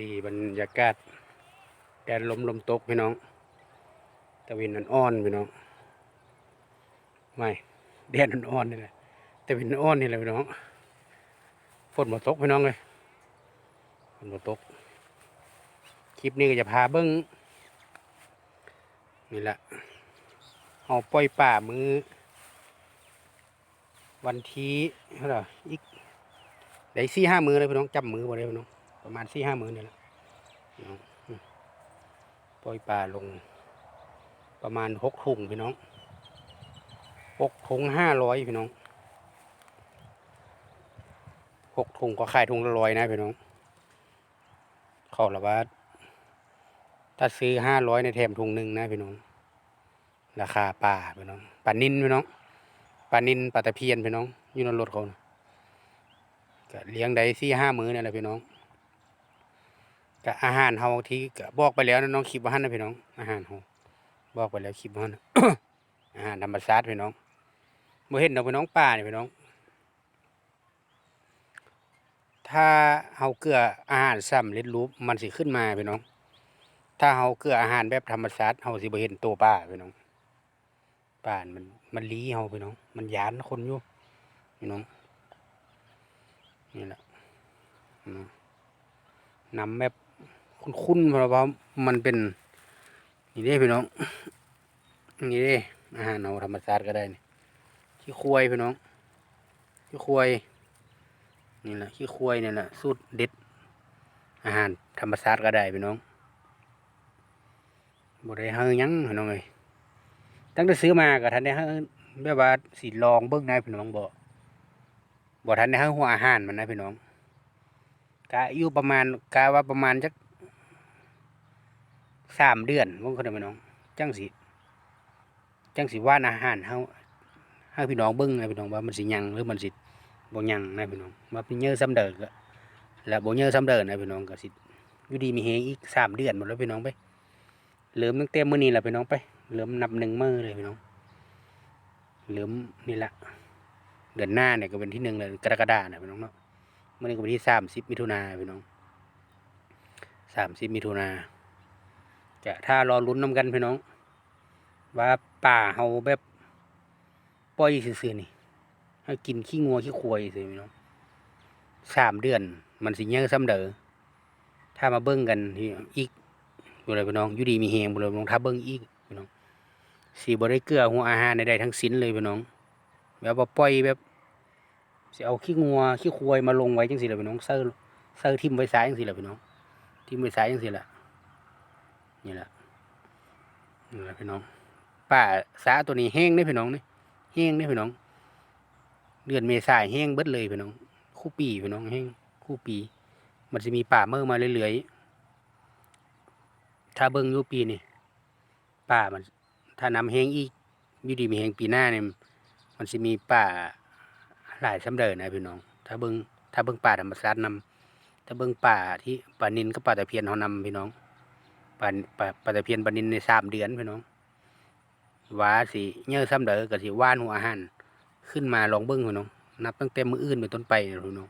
ดีบรรยากาศแดดลมลมตกพี่น้องตะวินอ่อนๆพี่น้องไม่แดดอ่อนๆนี่แหละตะวินอ่อนนี่แหละพี่น้องฝนมาตกพี่น้องเลยฝนมาตก คลิปนี้ก็จะพาเบิ้งนี่แหละเอาปล่อยป่ามือ วันที่เท่าไหร่อีกได้สี่ห้ามือเลยพี่น้องจำมือบ่ได้พี่น้อง ประมาณสี่ห้าหมือนี่แหละพี่น้องอืมปล่อยป่าลง ประมาณหกถุงพี่น้องหกถุงห้าร้อยพี่น้องหกถุงก็ขายถุงละร้อยนะพี่น้องขอละว่าถ้าซื้อห้าร้อยในแถมถุงหนึ่งนะพี่น้อง ราคาป่าพี่น้องป่านินพี่น้องปลานินปลาตะเพียนพี่น้องอยู่ในรถเขานะเลี้ยงได้สี่ห้ามื้อนี่แหละพี่น้อง ก็อาหารเฮาที่บอกไปแล้วนะน้องคลิปว่าหันนะพี่น้อง อาหารเฮาบอกไปแล้วคลิปว่าหันนอาหารธรรมชาติพี่น้องบ่เห็นดอกพี่น้องป่านี่พี่น้อง ถ้าเฮาเกลืออาหารซ้ำเล็ดรูปมันสิขึ้นมาพี่น้อง ถ้าเฮาเกลืออาหารแบบธรรมชาติเฮาสิบ่เห็นตัวป่าพี่น้องป่านมันมันลี้เฮาไปน้อง มันยานคนอยู่พี่น้องนี่แหละอืมนำแบบ คุ้นๆเพราะว่ามันเป็นนี่เด้พี่น้องนี่เด้อาหารเอาธรรมชาติก็ได้นี่ขี้ควายพี่น้องขี้ควายนี่แหละขี้ควายนี่แหละสูตรเด็ด อาหารธรรมชาติก็ได้พี่น้องบ่ได้เฮาหยังพี่น้องเอ้ยตั้งแต่ซื้อมาก็ทันได้ให้แบบว่าสิลองเบิ่งนะพี่น้องบ่บ่ทันได้ให้หัวอาหารมันนะพี่น้องกะอยู่ประมาณกะว่าประมาณจัก สามเดือนบ่คนเด้อพี่น้อง จังสิจังสิว่านอาหารเฮาให้พี่น้องเบิ่งนะพี่น้องว่ามันสิยังหรือมันสิบ่ยังนะพี่น้องว่าเป็นเยอะซ้ำเดิมก็แล้วบ่เยอะซ้ำเดิมนะพี่น้องก็สิอยู่ดีมีเฮงอีกสามเดือนหมดแล้วพี่น้องไปเริ่มตั้งแต่มื้อนี้แหละพี่น้องไปเริ่มนับหนึ่งมือเลยพี่น้องเริ่มนี่แหละเดือนหน้าเนี่ยก็เป็นที่หนึ่งเลยกรกฎาเนี่ยพี่น้องเนาะมื่อนี้ก็เป็นที่สามสิบมิถุนาพี่น้องสามสิบมิถุนา จะถ้ารอลุ้นน้ำกันพี่น้อง ว่าป่าเฮาแบบปล่อยซื่อๆนี่ให้กินขี้งัวขี้ควายสิพี่น้องสามเดือน มันสิเยอะซ้ำเด้อถ้ามาเบิ้งกันที่อีกบุเลยพี่น้องอยู่ดีมีเฮงบุเลยพี่น้องถ้าเบิ้งอีกพี่น้องสีบได้เกลือหัวอาหารใดๆทั้งสิ้นเลยพี่น้อง แบบว่าปล่อยแบบสิเอาขี้งัวขี้ควายมาลงไว้จังสิแหละพี่น้องเซอร์เซอร์ทิมไว้ซ้ายจังสิแหละพี่น้องทิมไว้ซ้ายจังสิแหละ นี่แหละนี่แหละพี่น้องป่าสาตัวนี้แห้งเด้พี่น้องนี่แห้งเด้พี่น้อง เดือนเมษายนแห้งเบิดเลยพี่น้อง คู่ปีพี่น้องแห้งคู่ปี มันจะมีป่าเมื่อมาเรื่อยๆถ้าเบิ่งยูปีนี่ป่ามัน ถ้านำแห้งอีกยูดีมีแห้งปีหน้าเนี่ยมันสิมีป่าหลายสำเดินนะพี่น้อง ถ้าเบิ่งถ้าเบิ่งป่าธรรมชาตินำถ้าเบิ่งป่าที่ป่านินกับป่าตะเพียนเขานำพี่น้อง ป่าป่าป่าตะเพียนป่านินในสามเดือนพี่น้องว่าสิเยอะสำเดินก็สิว่านหัวอาหารขึ้นมาลองเบิ่งพี่น้อง นับตั้งแต่มืออื่นเป็นต้นไปพี่น้อง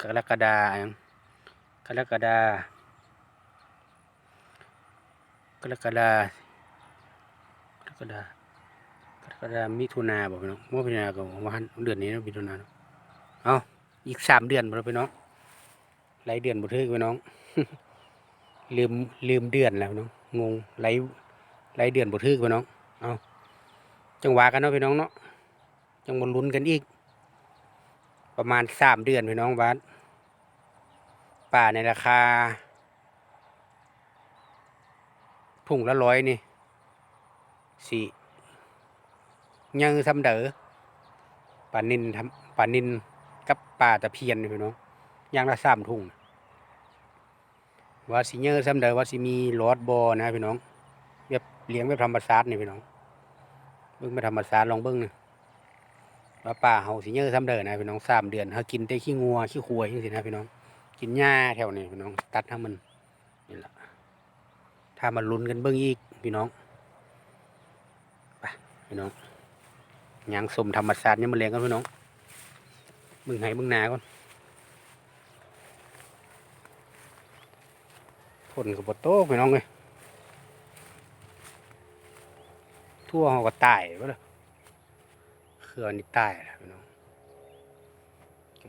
กรกฎาหยังกรกฎากรกฎากรกฎากรกฎามิถุนาบอกพี่น้องว่ามิถุนาก็วันเดือนนี้เนาะมิถุนาเอาอีกสามเดือนบ่พี่น้องหลายเดือนบ่ถึงพี่น้อง ลืมลืมเดือนแล้วน้องงงหลายหลายเดือนบ่ถึงพี่น้องเอาจังหวะกันเนาะพี่น้องเนาะจังบ่ลุ้นกันอีก ประมาณสามเดือนพี่น้องบาทป่าในราคาถุงละร้อยนี่สี่ยังซ้ำเดอปลานินทำปลานินกับปลาตะเพียนพี่น้องย่างละสามถุง ว่าสิเยอะซ้ำเดอว่าสิมีหลอดบอนะพี่น้องแบบเลี้ยงแบบธรรมชาตินี่พี่น้องเบิ่งไปธรรมชาติลองเบิ่งนะว่าป่าเฮาสิเยอะซ้ำเดอนะพี่น้องสามเดือนเฮากินแต่ขี้งัวขี้ควายจังซี่นะพี่น้อง กินหญ้าแถวนี้พี่น้องตัดให้มันนี่แหละถ้ามาลุ้นกันเบื้องอีกพี่น้องไปพี่น้องยางสมธรรมศาสตร์ยังมาเลี้ยงกันพี่น้องมึงไห้มึงนาก่อน ฝนกับบโต๊ะพี่น้องเลยทั่วเขาก็ตายไปแล้วเครือนี่ตายแล้วพี่น้อง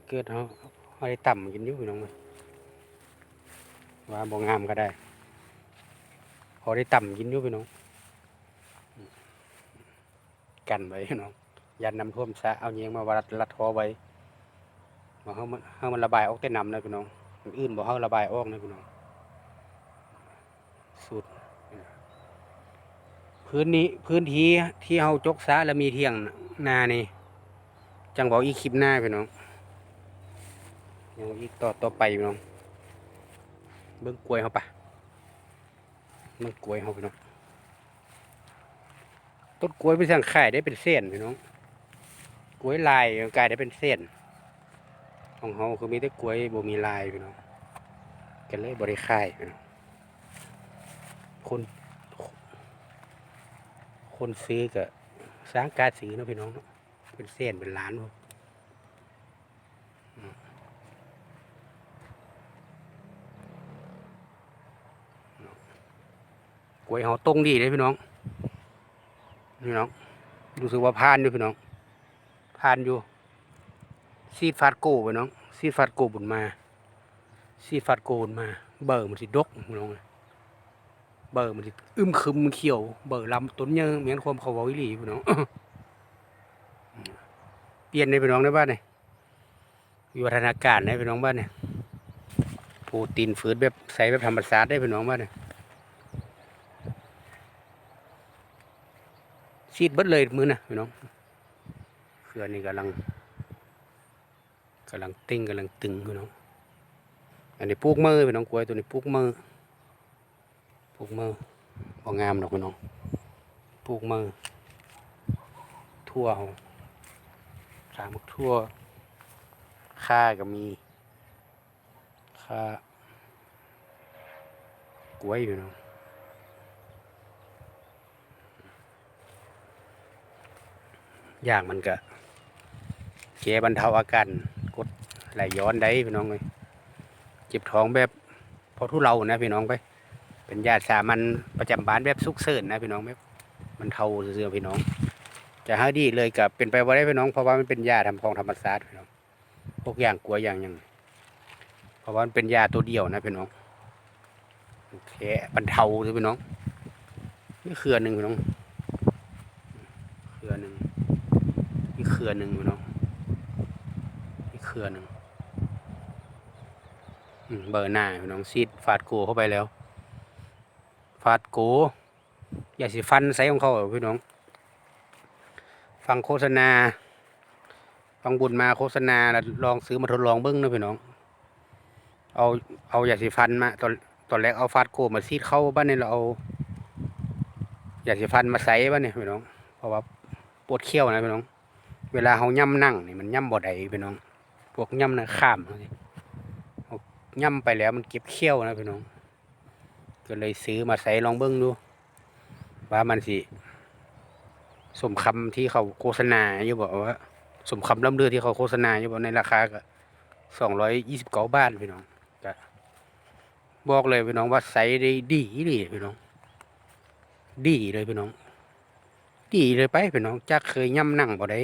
เกิดเขาเขาได้ต่ำกินอยู่พี่น้องเลยว่าบ่งามก็ได้พอได้ต่ำกินอยู่พี่น้อง กันไว้พี่น้องยันน้ำท่วมซะเอาเยียงมาวัดรัดทอไว้มาเขามันเขามันระบายออกแต่น้ำนะพี่น้องอื่นบ่เขาระบายออกนะพี่น้อง สุด พื้นนี้พื้นที่ที่เฮาจกซะแล้วมีเที่ยงนานี่ จังบอกอีกคลิปหน้าพี่น้องยังอีกต่อต่อไปพี่น้องเบิ่งกล้วยเฮาปะเบิ่งกล้วยเฮาพี่น้องต้นกล้วยไปสั่งขายได้เป็นเส้นพี่น้องกล้วยลายกลายได้เป็นเส้น ของเฮาคือมีแต่กล้วยบ่มีลายพี่น้องกันเลยบ่ได้ขายพี่น้องคน คนซื้อก็สร้างการซื้อนะพี่น้อง เป็นเส้นเป็นล้านกอืมกล้วยเฮาตรงดีเลยพี่น้อง พี่น้องรู้สึกว่าพานอยู่พี่น้องพานอยู่ ซีดฟาดโก้พี่น้อง ซีดฟาดโก้บุญมา ซีดฟาดโก้บุญมา เบอร์มันสิดกพี่น้องเบอร์มันอึมครึมเขียว เบอร์ลำต้นเยอะเหมือนความเขาวาวิลีพี่น้องเปลี่ยนในพี่น้องในบ้านนี่วิวัฒนาการในพี่น้องบ้านนี่โปรตีนฝืดแบบใส่แบบธรรมชาสติได้พี่น้องบ้านนี่ชีดเบิดเลยมือนะพี่น้องเครือนี่กำลังกำลังติ้งกำลังตึงพี่น้องอันนี้ปลูกมือพี่น้องกล้วยตัวนี้ปลูกมือ ปลูกมือบ่งามดอกพี่น้องปลูกมือ ทั่วเอาสามทั่ว ค่าก็มี ค่ากล้วยอยู่เนาะอย่างมันก็แก้บรรเทาอาการกดไหลย้อนได้พี่น้องเลยเจ็บท้องแบบพอทุเรานะพี่น้องไป เป็นยาสามัญประจำบ้านแบบสุกเสริญนะพี่น้องแบบมันเทาเสื่อพี่น้อง จะใหาดีเลยกับเป็นไปว่าได้พี่น้อง เพราะว่ามันเป็นยาทำของธรรมศาสตร์พี่น้องพวกอย่างกลัวอย่างยังเพราะว่ามันเป็นยาตัวเดียวนะพี่น้องโอเคบรรเทาเลยพี่น้องนี่เครือหนึ่งพี่น้องเครือหนึ่งนี่เครือหนึ่งพี่น้องนี่เครือหนึ่งเบอร์หน้าพี่น้องซีดฟาดโกเข้าไปแล้ว ฟาดโก อย่าสิฟันใส่ของเขาอพี่น้อง ฟังโฆษณา ฟังบุญมาโฆษณาลองซื้อมาทดลองเบิ้งนะพี่น้อง เอาเอาอย่าสิฟันมาตอนตอนแรกเอาฟาดโกมาซีดเข้าบ้านนี่เราเอาอย่าสิฟันมาใส่บ้านนี่พี่น้อง เพราะว่าปวดเขี้ยวนะพี่น้อง เวลาเขาย่ำนั่งนี่มันย่ำบ่ได้พี่น้อง พวกย่ำนะข้ามย่ำไปแล้วมันเก็บเขี้ยวนะพี่น้อง ก็เลยซื้อมาใส่ลองเบิ้งดู ว่ามันสิ สมคำที่เขาโฆษณาอยู่บอกว่า สมคำล่ำเลือที่เขาโฆษณาอยู่บอกในราคาก็สองร้อยยี่สิบเก้าบาทพี่น้องก็บอกเลยพี่น้องว่าใส่ได้ดีดีพี่น้อง ดีเลยพี่น้อง ดีเลยไปพี่น้องจักเคยย่ำนั่งบ่ได้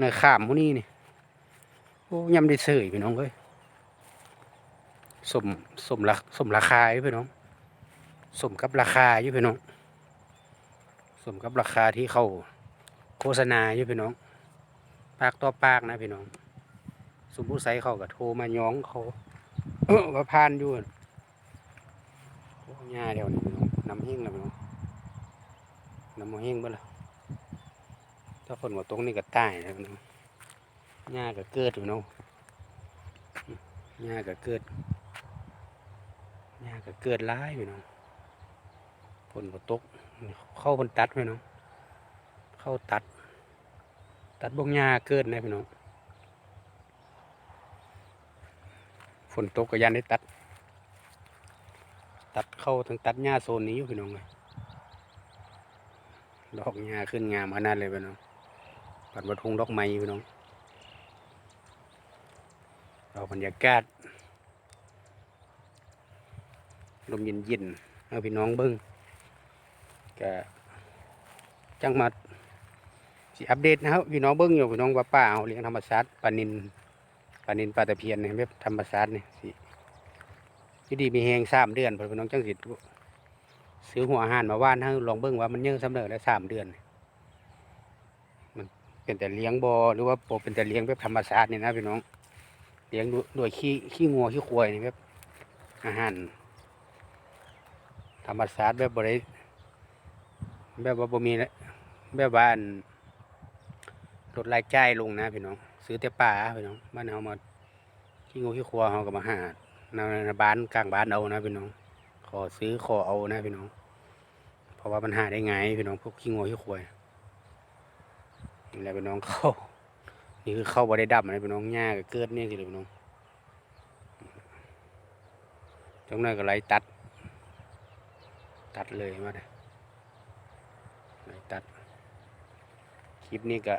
ในข้ามพวกนี้นี่โอ้ย่ำได้เสยพี่น้องเอ้ยสมสมราสมราคาพี่น้อง สมกับราคาอยู่พี่น้องสมกับราคาที่เขาโฆษณาอยู่พี่น้อง ปากต่อปากนะพี่น้อง สมผู้ใส่เขาก็โทรมาย้องเขาว่าพานอยู่อะโอ้ยาเดียวนี่พี่น้องน้ำเฮงแล้วพี่น้องน้ำมเฮงบ่ละถ้าฝนมาตรงนี่ก็ตายแล้วพี่น้องหญ้าก็เกิดพี่น้องหญ้าก็เกิดหญ้าก็เกิดร้ายพี่น้อง นบ่ตก เข้าบนตัดพี่น้องเข้าตัด ตัดบงหญ้าเกิดนะพี่น้องฝนตกก็ยันได้ตัด ตัดเข้าถึงตัดหญ้าโซนนี้อยู่พี่น้องเลยดอกหญ้าขึ้นงามขนาดเลยพี่น้องปัดวัดทุงดอกไม้พี่น้องเราบรรยากาศลมเย็นเย็นๆเอาพี่น้องเบิ้ง ก็จังมาสิอัปเดตนะครับพี่น้องเบิ้งอยู่พี่น้องว่าป้าเอาเลี้ยงธรรมชาติปลานินปลานินปลาตะเพียนเนี่ยแบบธรรมชาติเนี่ยสิยู่ดีมีแหงสามเดือนพอพี่น้องจังสิซื้อหัวอาหารมาว่านให้ลองเบิ้งว่ามันเยอะสำเร็จแล้วสามเดือน มันเป็นแต่เลี้ยงบอหรือว่าบ่เป็นแต่เลี้ยงแบบธรรมชาตินี่นะพี่น้องเลี้ยงด้วยด้วยขี้ขี้งัวขี้ควายนี่แบบอาหารธรรมชาติแบบบริ แบบว่าบ่มีแล้วแบบว่านลดรายจ่ายลงนะพี่น้อง ซื้อแต่ปลาพี่น้องบ้านเฮามาขี้งูขี้ครัวเฮาก็มาหาในบ้านกลางบ้านเอานะพี่น้อง ขอซื้อขอเอานะพี่น้อง เพราะว่ามันหาได้ไงพี่น้องพวกขี้งูขี้ควายนี่แหละพี่น้องเข้า นี่คือเข้าบ่ได้ดับนะพี่น้องหญ้าก็เกิดนี่สิเลยพี่น้องจังนั้นก็ไล่ตัด ตัดเลยมาเลย ไล่ตัด คลิปนี้ก็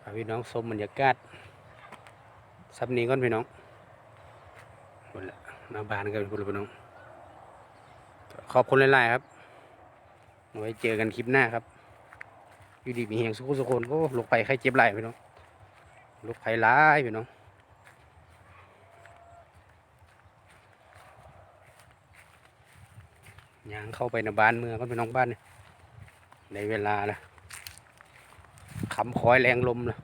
พาพี่น้องชมบรรยากาศซับนี้ก่อนพี่น้องหมดละหน้าบานกันพี่น้อง ขอบคุณหลายๆครับ ไว้เจอกันคลิปหน้าครับ อยู่ดีมีเฮียงสุขุสุคนโอ้ลูกไผ่ใครเจ็บไหลพี่น้องลูกไผ่ร้ายพี่น้อง ยาง เข้าไปในบ้านเมืองก็เป็นน้องบ้านในเวลาละคำคอยแรงลมละ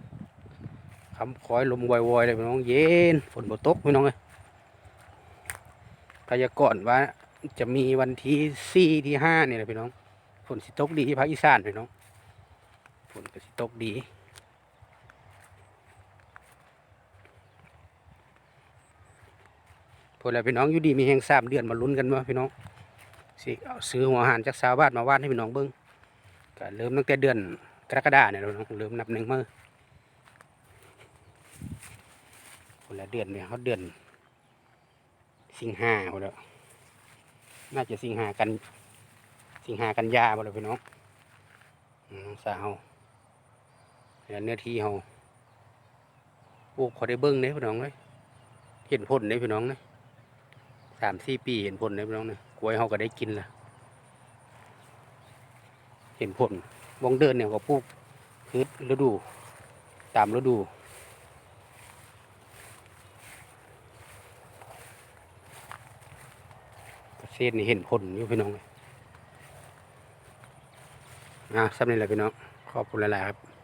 คำคอยลมวอยๆเลยพี่น้องเย็นฝนบ่ตกพี่น้องเลยพยากรณ์ว่าจะมีวันที่สี่ที่ห้าเนี่ยแหละพี่น้องฝนสิตกดีที่ภาคอีสานพี่น้องฝนก็สิตกดีพวกเราพี่น้องอยู่ดีมีแห่งสามเดือนมาลุ้นกันว่าพี่น้อง สิเอาซื้อหัวอาหารจากชาวบ้านมาวาดให้พี่น้องเบิ้งก็เริ่มตั้งแต่เดือนกรกฎาเนี่ยเราเริ่มนับหนึ่งมือคนละเดือนเนี่ยเขาเดือน สิงหาหมดแล้วน่าจะสิงหากัน สิงหากันยาหมดแล้วพี่น้องสาวแล้วเนื้อที่เขาปลูกพอได้เบิ้งเนี่ยพี่น้องเลยเห็นผลเนี่ยพี่น้องเนี่ย สามสี่ปีเห็นผลเนี่ยพี่น้องเนี่ยกล้วยเขาก็ได้กินละเห็นผลวงเดินเนี่ยก็ปลูกคือฤดู ตามฤดูเกษตรนี่เห็นผลอยู่พี่น้องเลยอะสำเร็จแล้วพี่น้อง ขอบคุณหลายๆครับ